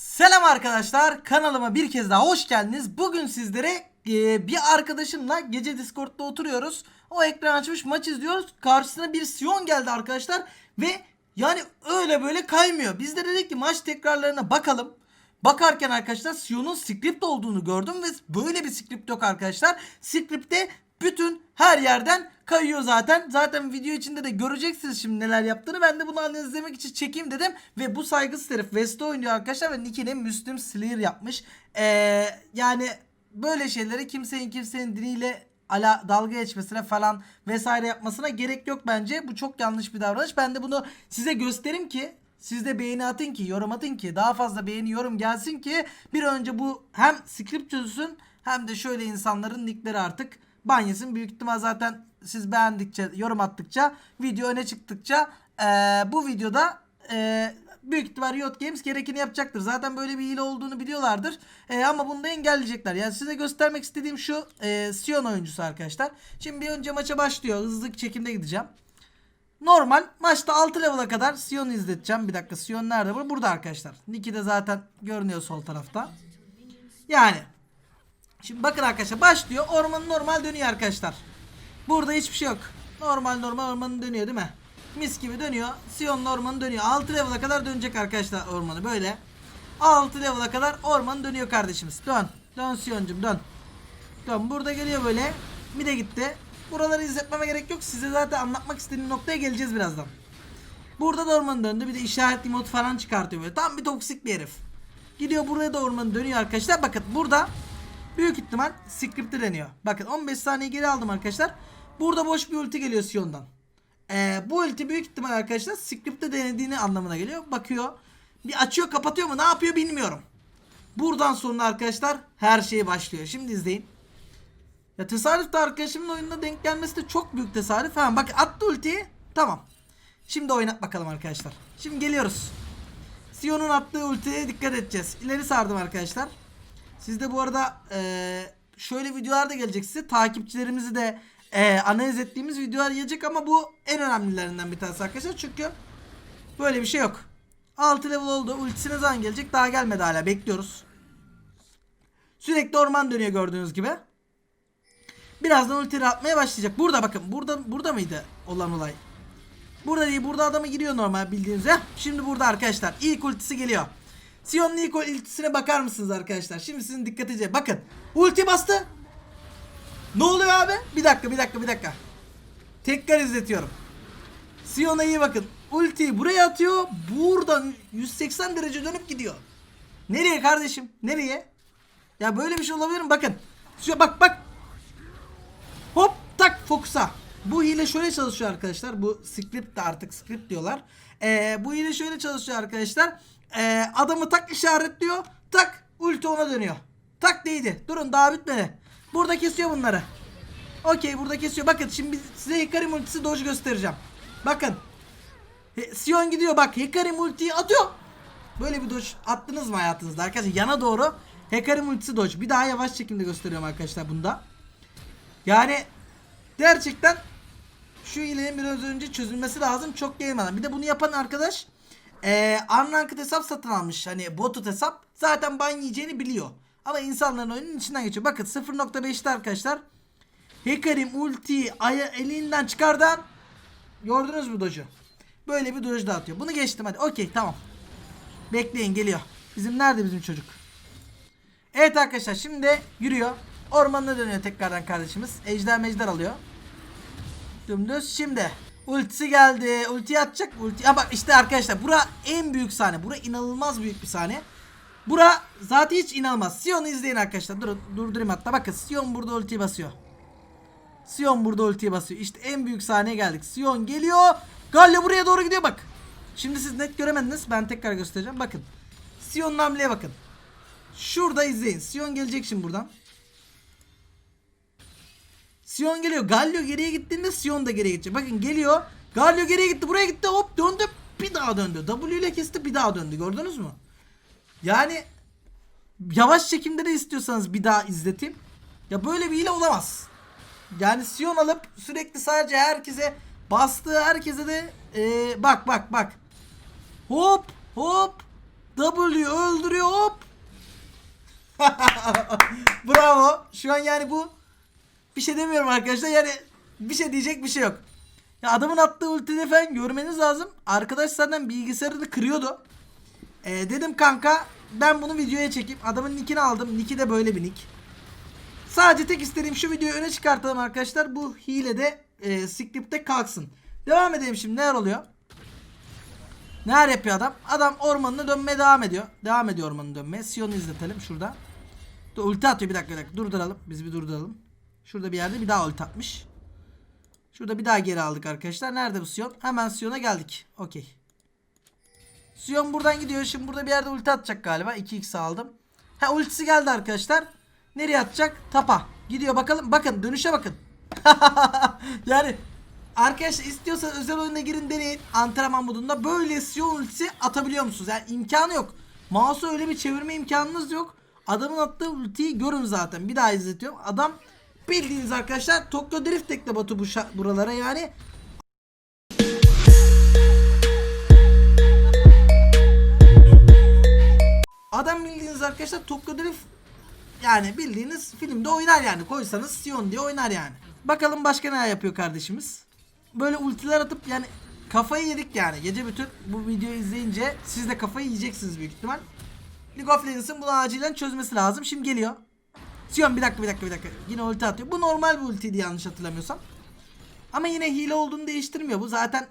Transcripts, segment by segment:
Selam arkadaşlar kanalıma bir kez daha hoş geldiniz. Bugün sizlere e, bir arkadaşımla gece Discord'da oturuyoruz. O ekran açmış maç izliyoruz. Karşısına bir Sion geldi arkadaşlar ve yani öyle böyle kaymıyor. Biz de dedik ki maç tekrarlarına bakalım. Bakarken arkadaşlar Sion'un script olduğunu gördüm ve böyle bir script yok arkadaşlar. Script'te bütün her yerden kayıyor zaten. Zaten video içinde de göreceksiniz şimdi neler yaptığını. Ben de bunu analizlemek için çekeyim dedim. Ve bu saygısız herif West'te oynuyor arkadaşlar ve nickini Müslüm Slayer yapmış. Ee, yani böyle şeyleri kimsenin kimsenin diniyle ala dalga geçmesine falan vesaire yapmasına gerek yok bence. Bu çok yanlış bir davranış. Ben de bunu size göstereyim ki siz de beğeni atın ki, yorum atın ki, daha fazla beğeni yorum gelsin ki bir önce bu hem script çözülsün hem de şöyle insanların nickleri artık ban yesin. Büyük ihtimal zaten siz beğendikçe, yorum attıkça, video öne çıktıkça eee, bu videoda eee, büyük ihtimal Riot Games gerekeni yapacaktır. Zaten böyle bir hile olduğunu biliyorlardır. Eee, ama bunu da engelleyecekler. Yani size göstermek istediğim şu eee Sion oyuncusu arkadaşlar. Şimdi bir önce maça başlıyor. Hızlı çekimde gideceğim. Normal maçta 6 level'a kadar Sion'u izleteceğim. Bir dakika Sion nerede? Bu burada arkadaşlar. Nick'i de zaten görünüyor sol tarafta. Yani Şimdi bakın arkadaşlar başlıyor. Orman normal dönüyor arkadaşlar. Burada hiçbir şey yok. Normal normal ormanı dönüyor değil mi? Mis gibi dönüyor. Sion ormanı dönüyor. 6 level'a kadar dönecek arkadaşlar ormanı böyle. 6 level'a kadar ormanı dönüyor kardeşimiz. Dön. Dön Sion'cum dön. Dön. Burada geliyor böyle. Bir de gitti. Buraları izletmeme gerek yok. Size zaten anlatmak istediğim noktaya geleceğiz birazdan. Burada da ormanı döndü. Bir de işaretli mod falan çıkartıyor böyle. Tam bir toksik bir herif. Gidiyor buraya da ormanı dönüyor arkadaşlar. Bakın burada büyük ihtimal script'e deniyor. Bakın 15 saniye geri aldım arkadaşlar. Burada boş bir ulti geliyor Sion'dan. Ee, bu ulti büyük ihtimal arkadaşlar script'te denediğini anlamına geliyor. Bakıyor. Bir açıyor kapatıyor mu ne yapıyor bilmiyorum. Buradan sonra arkadaşlar her şey başlıyor. Şimdi izleyin. Ya tesadüf de arkadaşımın oyununa denk gelmesi de çok büyük tesadüf. Ha bak attı ultiyi. Tamam. Şimdi oynat bakalım arkadaşlar. Şimdi geliyoruz. Sion'un attığı ultiye dikkat edeceğiz. İleri sardım arkadaşlar. Siz de bu arada eee, şöyle videolar da gelecek size. Takipçilerimizi de eee, analiz ettiğimiz videolar gelecek ama bu en önemlilerinden bir tanesi arkadaşlar. Çünkü böyle bir şey yok. 6 level oldu. Ultisi ne zaman gelecek? Daha gelmedi hala. Bekliyoruz. Sürekli orman dönüyor gördüğünüz gibi. Birazdan ultileri atmaya başlayacak. Burada bakın. Burada burada mıydı olan olay? Burada değil. Burada adamı giriyor normal bildiğiniz. Heh, şimdi burada arkadaşlar. İlk ultisi geliyor. Sion'un ilk ultisine bakar mısınız arkadaşlar? Şimdi sizin dikkatinize bakın. Ulti bastı. Ne oluyor abi? Bir dakika bir dakika bir dakika. Tekrar izletiyorum. Sion'a iyi bakın. Ultiyi buraya atıyor. Buradan 180 derece dönüp gidiyor. Nereye kardeşim? Nereye? Ya böyle bir şey olabilir mi? Bakın. Sion bak bak. Hop tak fokusa. Bu hile şöyle çalışıyor arkadaşlar. Bu script de artık script diyorlar. Ee, bu hile şöyle çalışıyor arkadaşlar. Ee, adamı tak işaretliyor. Tak ulti ona dönüyor. Tak değdi. Durun daha bitmedi. Burada kesiyor bunları. Okey burada kesiyor. Bakın şimdi size Hikarim ultisi doge göstereceğim. Bakın. He- Sion gidiyor bak. Hikarim ultiyi atıyor. Böyle bir doge attınız mı hayatınızda arkadaşlar? Yana doğru Hekarim ultisi doge. Bir daha yavaş çekimde gösteriyorum arkadaşlar bunda. Yani gerçekten şu hilenin biraz önce çözülmesi lazım çok gelmeden. Bir de bunu yapan arkadaş eee unranked hesap satın almış. Hani botut hesap. Zaten ban yiyeceğini biliyor. Ama insanların oyunun içinden geçiyor. Bakın 0.5'te arkadaşlar. Hekarim ultiyi elinden çıkardan gördünüz mü doju? Böyle bir doju da atıyor. Bunu geçtim hadi. Okey tamam. Bekleyin geliyor. Bizim nerede bizim çocuk? Evet arkadaşlar şimdi yürüyor. Ormanına dönüyor tekrardan kardeşimiz. Ejder mejder alıyor. Dümdüz şimdi. Ultisi geldi. Ulti atacak. Ulti. Ya bak işte arkadaşlar bura en büyük sahne. Bura inanılmaz büyük bir sahne. Bura zaten hiç inanılmaz. Sion'u izleyin arkadaşlar. Durun durdurayım hatta. Bakın Sion burada ultiyi basıyor. Sion burada ultiyi basıyor. İşte en büyük sahneye geldik. Sion geliyor. Galio buraya doğru gidiyor bak. Şimdi siz net göremediniz. Ben tekrar göstereceğim. Bakın. Sion'un hamleye bakın. Şurada izleyin. Sion gelecek şimdi buradan. Sion geliyor. Galio geriye gittiğinde Sion da geriye gidecek. Bakın geliyor. Galio geriye gitti. Buraya gitti. Hop döndü. Bir daha döndü. W ile kesti bir daha döndü. Gördünüz mü? Yani yavaş çekimde de istiyorsanız bir daha izleteyim. Ya böyle bir hile olamaz. Yani Sion alıp sürekli sadece herkese bastığı herkese de ee, bak bak bak. Hop hop W öldürüyor hop. Bravo. Şu an yani bu bir şey demiyorum arkadaşlar. Yani bir şey diyecek bir şey yok. Ya adamın attığı ultide falan görmeniz lazım. Arkadaş zaten bilgisayarını kırıyordu. Ee, dedim kanka ben bunu videoya çekeyim. Adamın nickini aldım. Nicki de böyle bir nick. Sadece tek istediğim şu videoyu öne çıkartalım arkadaşlar. Bu hile de e, script'te kalksın. Devam edelim şimdi neler oluyor? Neler yapıyor adam? Adam ormanına dönmeye devam ediyor. Devam ediyor ormanına dönmeye. Sion'u izletelim şurada. Dur, ulti atıyor bir dakika bir dakika. Durduralım. Biz bir durduralım. Şurada bir yerde bir daha ulti atmış. Şurada bir daha geri aldık arkadaşlar. Nerede bu Sion? Hemen Sion'a geldik. Okey. Sion buradan gidiyor. Şimdi burada bir yerde ulti atacak galiba. 2x aldım. Ha ultisi geldi arkadaşlar. Nereye atacak? Tapa. Gidiyor bakalım. Bakın dönüşe bakın. yani arkadaşlar istiyorsanız özel oyuna girin deneyin. Antrenman modunda böyle Sion ultisi atabiliyor musunuz? Yani imkanı yok. Mouse'u öyle bir çevirme imkanınız yok. Adamın attığı ultiyi görün zaten. Bir daha izletiyorum. Adam bildiğiniz arkadaşlar Tokyo Drift tekle batı bu buralara yani Adam bildiğiniz arkadaşlar Tokyo Drift yani bildiğiniz filmde oynar yani. Koysanız Sion diye oynar yani. Bakalım başka ne yapıyor kardeşimiz. Böyle ultiler atıp yani kafayı yedik yani. Gece bütün bu videoyu izleyince siz de kafayı yiyeceksiniz büyük ihtimal. League of Legends'ın bunu acilen çözmesi lazım. Şimdi geliyor. Sion bir dakika bir dakika bir dakika. Yine ulti atıyor. Bu normal bir ultiydi yanlış hatırlamıyorsam. Ama yine hile olduğunu değiştirmiyor. Bu zaten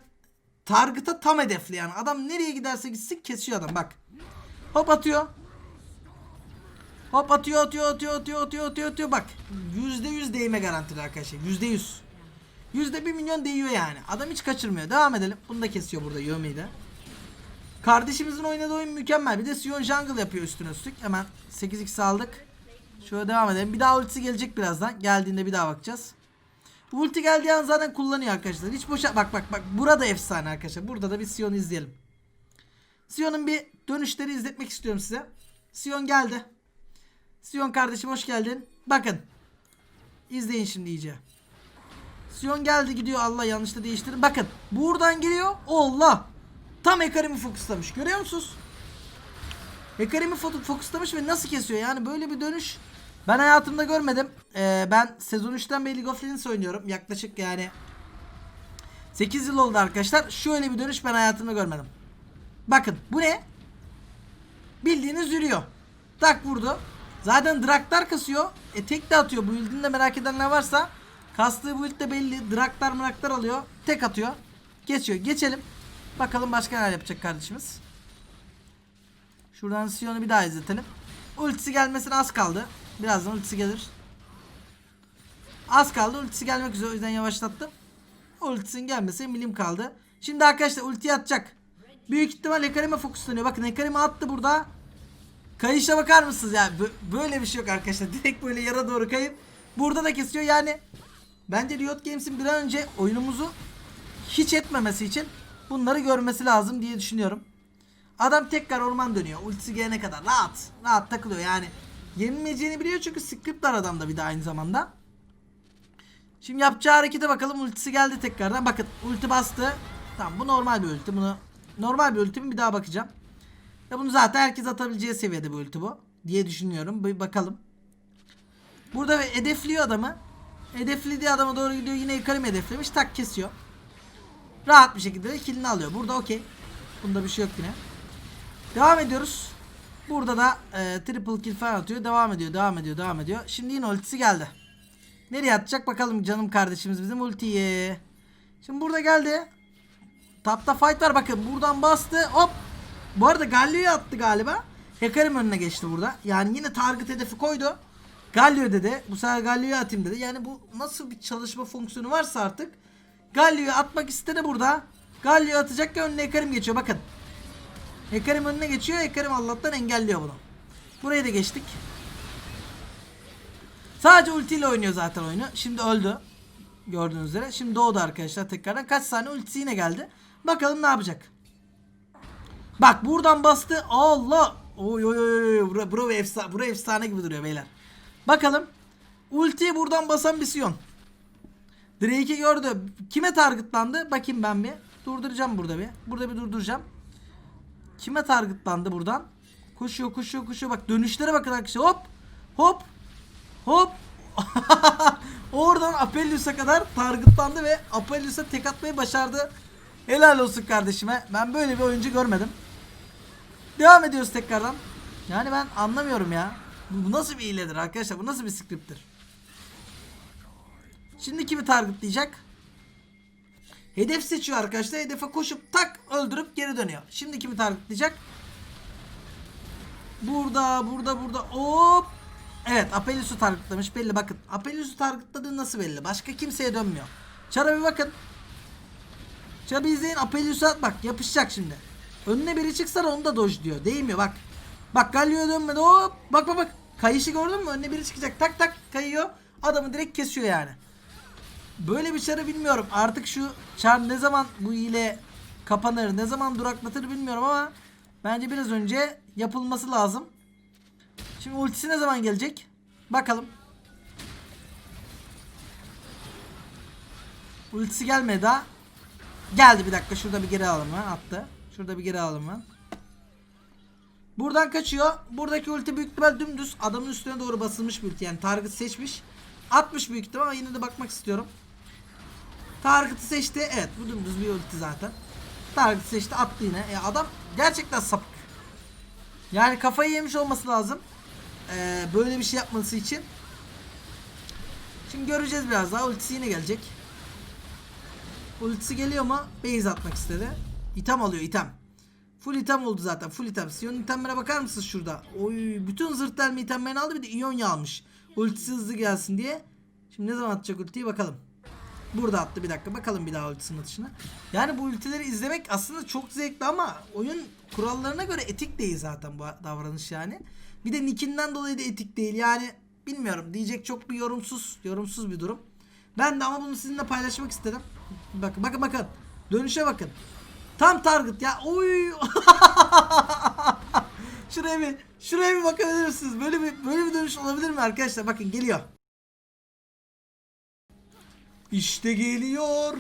target'a tam hedefli yani. Adam nereye giderse gitsin kesiyor adam bak. Hop atıyor. Hop atıyor atıyor atıyor atıyor atıyor atıyor atıyor bak. %100 değme garantili arkadaşlar. %100. Yüzde bir milyon değiyor yani. Adam hiç kaçırmıyor. Devam edelim. Bunu da kesiyor burada Yomi'yi de. Kardeşimizin oynadığı oyun mükemmel. Bir de Sion Jungle yapıyor üstüne üstlük. Hemen 8x aldık. Şöyle devam edelim. Bir daha ultisi gelecek birazdan. Geldiğinde bir daha bakacağız. Ulti geldiği an zaten kullanıyor arkadaşlar. Hiç boşa bak bak bak. Burada efsane arkadaşlar. Burada da bir Sion'u izleyelim. Sion'un bir dönüşleri izletmek istiyorum size. Sion geldi. Sion kardeşim hoş geldin. Bakın. İzleyin şimdi iyice. Sion geldi gidiyor Allah yanlışta değiştirin. Bakın buradan geliyor. Allah. Tam Ekarim'i fokuslamış. Görüyor musunuz? Ekarim'i fo- fokuslamış ve nasıl kesiyor? Yani böyle bir dönüş ben hayatımda görmedim. Ee, ben sezon 3'ten beri League of Legends oynuyorum. Yaklaşık yani 8 yıl oldu arkadaşlar. Şöyle bir dönüş ben hayatımda görmedim. Bakın bu ne? Bildiğiniz yürüyor. Tak vurdu. Zaten draktar kasıyor. E tek de atıyor. Bu build'ini de merak edenler varsa kastığı build de belli. Draktar mraktar alıyor. Tek atıyor. Geçiyor. Geçelim. Bakalım başka neler yapacak kardeşimiz. Şuradan Sion'u bir daha izletelim. Ultisi gelmesine az kaldı. Birazdan ultisi gelir. Az kaldı. Ultisi gelmek üzere. O yüzden yavaşlattım. Ultisinin gelmesi milim kaldı. Şimdi arkadaşlar ultiyi atacak. Büyük ihtimal Hecarim'e fokuslanıyor. Bakın Hecarim'e attı burada. Kayışa bakar mısınız ya? Bö- böyle bir şey yok arkadaşlar. Direkt böyle yara doğru kayıp burada da kesiyor. Yani bence Riot Games'in bir an önce oyunumuzu hiç etmemesi için bunları görmesi lazım diye düşünüyorum. Adam tekrar orman dönüyor. Ultisi gelene kadar rahat. Rahat takılıyor yani. Yenilmeyeceğini biliyor çünkü script var adamda bir de aynı zamanda. Şimdi yapacağı harekete bakalım. Ultisi geldi tekrardan. Bakın ulti bastı. Tamam bu normal bir ulti. Bunu normal bir ulti mi bir daha bakacağım. Ya bunu zaten herkes atabileceği seviyede bir ulti bu. Diye düşünüyorum. Bir bakalım. Burada hedefliyor adamı. Hedeflediği adama doğru gidiyor. Yine yukarı hedeflemiş. Tak kesiyor. Rahat bir şekilde de killini alıyor. Burada okey. Bunda bir şey yok yine. Devam ediyoruz. Burada da e, triple kill falan atıyor. Devam ediyor. Devam ediyor. Devam ediyor. Şimdi yine ultisi geldi. Nereye atacak bakalım canım kardeşimiz bizim ultiyi. Şimdi burada geldi. Tapta fight var bakın. Buradan bastı. Hop. Bu arada Gallio'yu attı galiba. Hekarim önüne geçti burada. Yani yine target hedefi koydu. Gallio dedi. Bu sefer Gallio'yu atayım dedi. Yani bu nasıl bir çalışma fonksiyonu varsa artık. Gallio'yu atmak istedi burada. Gallio atacak ki önüne Hekarim geçiyor. Bakın. Hekarim önüne geçiyor. Hekarim Allah'tan engelliyor bunu. Buraya da geçtik. Sadece ultiyle oynuyor zaten oyunu. Şimdi öldü. Gördüğünüz üzere. Şimdi doğdu arkadaşlar tekrardan. Kaç saniye ultisi yine geldi. Bakalım ne yapacak. Bak buradan bastı. Allah. Oy oy oy. Bura, bura, efsane, bura efsane gibi duruyor beyler. Bakalım. Ultiyi buradan basan bir Sion. Drake'i gördü. Kime targetlandı? Bakayım ben bir. Durduracağım burada bir. Burada bir durduracağım. Kime targetlandı buradan? Koşuyor koşuyor koşuyor. Bak dönüşlere bakın arkadaşlar. Hop. Hop. Hop. Oradan Apellius'a kadar targetlandı ve Apellius'a tek atmayı başardı. Helal olsun kardeşime. Ben böyle bir oyuncu görmedim. Devam ediyoruz tekrardan. Yani ben anlamıyorum ya. Bu nasıl bir hiledir arkadaşlar? Bu nasıl bir script'tir? Şimdi kimi targetlayacak? Hedef seçiyor arkadaşlar. Hedefe koşup tak öldürüp geri dönüyor. Şimdi kimi targetlayacak? Burada, burada, burada. Hop. Evet, Apelius'u targetlamış. Belli bakın. Apelius'u targetladığı nasıl belli? Başka kimseye dönmüyor. Çara bir bakın. Çara bir izleyin. Apelius'u at bak. Yapışacak şimdi. Önüne biri çıksa onu da dodge diyor. Değmiyor bak. Bak Galio'ya dönmedi. Hop. Bak bak bak. Kayışı gördün mü? Önüne biri çıkacak. Tak tak kayıyor. Adamı direkt kesiyor yani. Böyle bir çarı bilmiyorum. Artık şu çar ne zaman bu ile kapanır, ne zaman duraklatır bilmiyorum ama bence biraz önce yapılması lazım. Şimdi ultisi ne zaman gelecek? Bakalım. Ultisi gelmedi daha. Geldi bir dakika. Şurada bir geri alalım ha. Attı. Şurada bir geri alalım ha. Buradan kaçıyor. Buradaki ulti büyük ihtimal dümdüz adamın üstüne doğru basılmış bir ulti. Yani target seçmiş. Atmış büyük ihtimal ama yine de bakmak istiyorum. Target'ı seçti. Evet bu dümdüz bir ulti zaten. Target'ı seçti attı yine. E, adam gerçekten sapık. Yani kafayı yemiş olması lazım. Ee, böyle bir şey yapması için. Şimdi göreceğiz biraz daha. Ultisi yine gelecek. Ultisi geliyor mu? Base atmak istedi. İtem alıyor item. Full item oldu zaten. Full item. Sion itemlere bakar mısınız şurada? Oy bütün zırt delme itemlerini aldı bir de İonya almış. Ultisi hızlı gelsin diye. Şimdi ne zaman atacak ultiyi bakalım. Burada attı bir dakika. Bakalım bir daha ultisinin atışına. Yani bu ultileri izlemek aslında çok zevkli ama oyun kurallarına göre etik değil zaten bu davranış yani. Bir de nickinden dolayı da etik değil. Yani bilmiyorum diyecek çok bir yorumsuz yorumsuz bir durum. Ben de ama bunu sizinle paylaşmak istedim. Bakın bakın bakın. Dönüşe bakın. Tam target ya. Oy. şuraya bir şuraya bir bakabilir misiniz? Böyle bir böyle bir dönüş olabilir mi arkadaşlar? Bakın geliyor. İşte geliyor.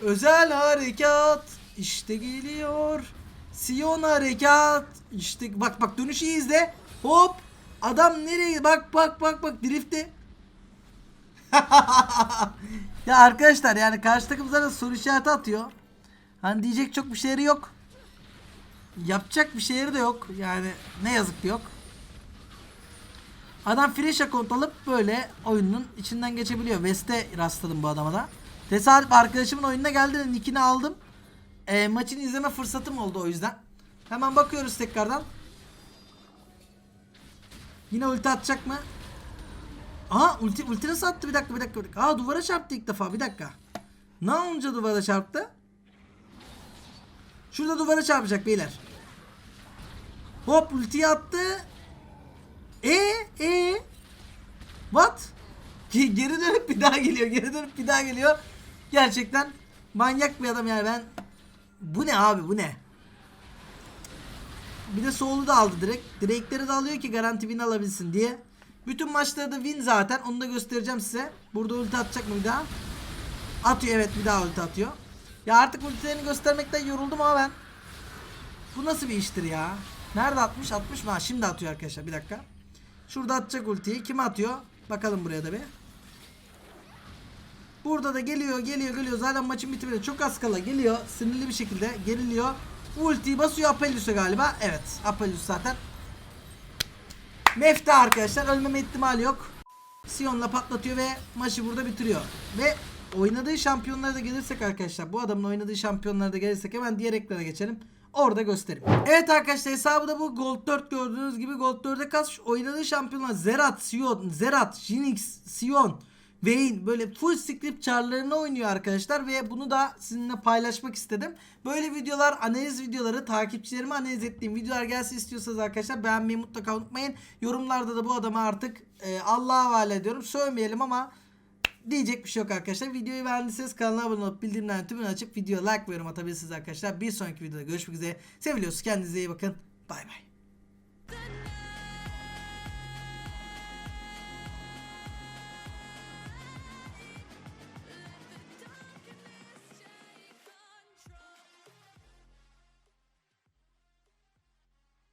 Özel harekat. İşte geliyor. Sion harekat. İşte bak bak dönüşü izle. Hop. Adam nereye? Bak bak bak bak drifte. ya arkadaşlar yani karşı takım zaten soru işareti atıyor. Hani diyecek çok bir şeyleri yok. Yapacak bir şeyleri de yok. Yani ne yazık ki yok. Adam fresh account alıp böyle oyunun içinden geçebiliyor. West'e rastladım bu adama da. Tesadüf arkadaşımın oyununa geldi nickini aldım. E, maçını izleme fırsatım oldu o yüzden. Hemen bakıyoruz tekrardan. Yine ulti atacak mı? Aa ulti, ulti nasıl attı? Bir dakika bir dakika. Bir dakika. Aa duvara çarptı ilk defa. Bir dakika. Ne olunca duvara çarptı? Şurada duvara çarpacak beyler. Hop ultiyi attı. E e What? Ge- Geri dönüp bir daha geliyor. Geri dönüp bir daha geliyor. Gerçekten manyak bir adam yani ben. Bu ne abi bu ne? Bir de solu da aldı direkt. Direkleri de alıyor ki garanti win alabilsin diye. Bütün maçlarda win zaten. Onu da göstereceğim size. Burada ulti atacak mı bir daha? Atıyor evet bir daha ulti atıyor. Ya artık ultilerini göstermekten yoruldum ama ben. Bu nasıl bir iştir ya? Nerede atmış? Atmış mı? Ha, şimdi atıyor arkadaşlar. Bir dakika. Şurada atacak ultiyi. Kim atıyor? Bakalım buraya da bir. Burada da geliyor, geliyor, geliyor. Zaten maçın bitimine çok az kala geliyor. Sinirli bir şekilde geriliyor. Ultiyi basıyor Apelius'a galiba. Evet, Apelius zaten. Mefta arkadaşlar. Ölmeme ihtimali yok. Sion'la patlatıyor ve maçı burada bitiriyor. Ve oynadığı şampiyonlara da gelirsek arkadaşlar. Bu adamın oynadığı şampiyonlara da gelirsek hemen diğer ekrana geçelim. Orada göstereyim. Evet arkadaşlar hesabı da bu Gold 4 gördüğünüz gibi Gold 4'e kasmış. Oynadığı şampiyonlar Zerat, Sion, Zerat, Jinx, Sion, Vayne böyle full script charlarını oynuyor arkadaşlar ve bunu da sizinle paylaşmak istedim. Böyle videolar, analiz videoları, takipçilerimi analiz ettiğim videolar gelsin istiyorsanız arkadaşlar beğenmeyi mutlaka unutmayın. Yorumlarda da bu adamı artık e, Allah'a havale ediyorum. Sövmeyelim ama diyecek bir şey yok arkadaşlar. Videoyu beğendiyseniz kanala abone olup bildirimlerini tümünü açıp video like ve yorum atabilirsiniz arkadaşlar. Bir sonraki videoda görüşmek üzere. Seviliyorsunuz. Kendinize iyi bakın. Bay bay.